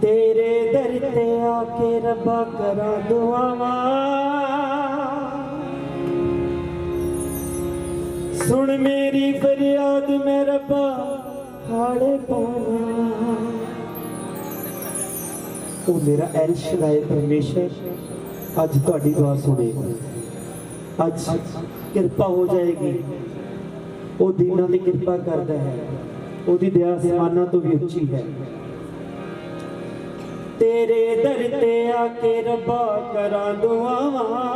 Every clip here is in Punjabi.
ਤੇਰੇ ਦਰ ਤੇ ਆ ਕੇ ਰੱਬਾ ਕਰਾਂ ਦੁਆਵਾਂ। ਸੁਣ ਮੇਰੀ ਫਰਿਆਦ, ਮੈਂ ਰੱਬਾ ਹਾੜੇ ਪਾਵਾਂ। ਉਹ ਮੇਰਾ ਐਰਸ਼ ਰਾਏ ਪਰਮੇਸ਼ਰ, ਅੱਜ ਤੁਹਾਡੀ ਦੁਆ ਸੁਣੇ। ਅੱਜ ਕਿਰਪਾ ਹੋ ਜਾਏਗੀ। ਉਹ ਦੀਨਾਂ ਦੀ ਕਿਰਪਾ ਕਰਦਾ ਹੈ। ਉਹਦੀ ਦਇਆ ਅਸਮਾਨਾਂ ਤੋਂ ਵੀ ਉੱਚੀ ਹੈ। ਤੇਰੇ ਦਰ ਤੇ ਆ ਕੇ ਰੱਬਾ ਕਰਾਂ ਦੁਆਵਾਂ।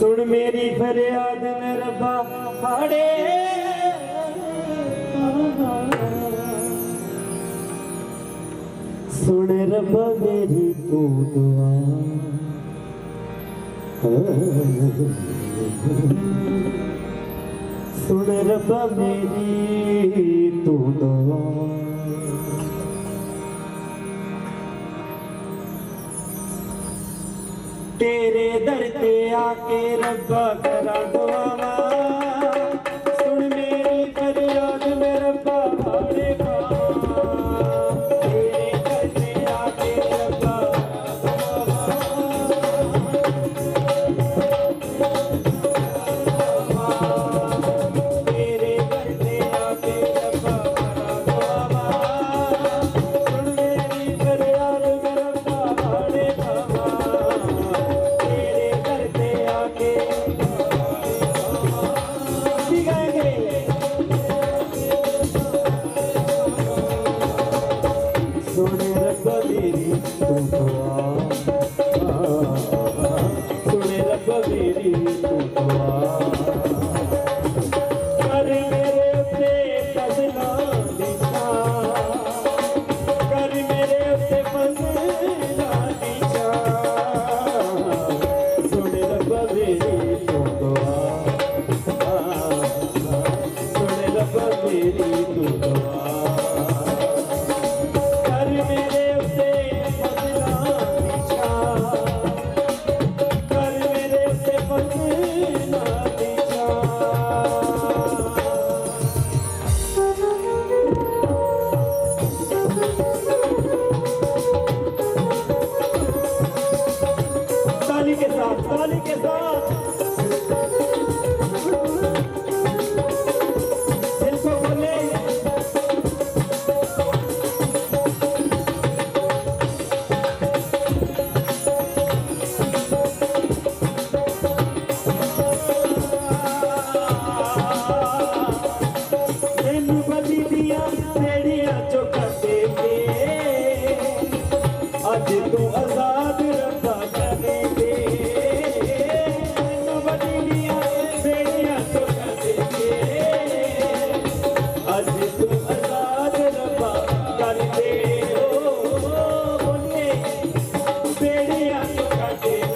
ਸੁਣ ਮੇਰੀ ਫਰਿਆਦ ਮੈਂ ਰੱਬਾ, ਹਾੜੇ। ਸੁਣ ਰੱਬਾ ਮੇਰੀ ਤੂੰ ਦੁਆ। ਸੁਣ ਰੱਬਾ ਮੇਰੀ ਤੂੰ ਦੁਆ ਤੇਰੇ ਦਰ ਤੇ ਆ ਕੇ ਰੱਬਾ ਕਰਾਂ ਦੁਆਵਾਂ I.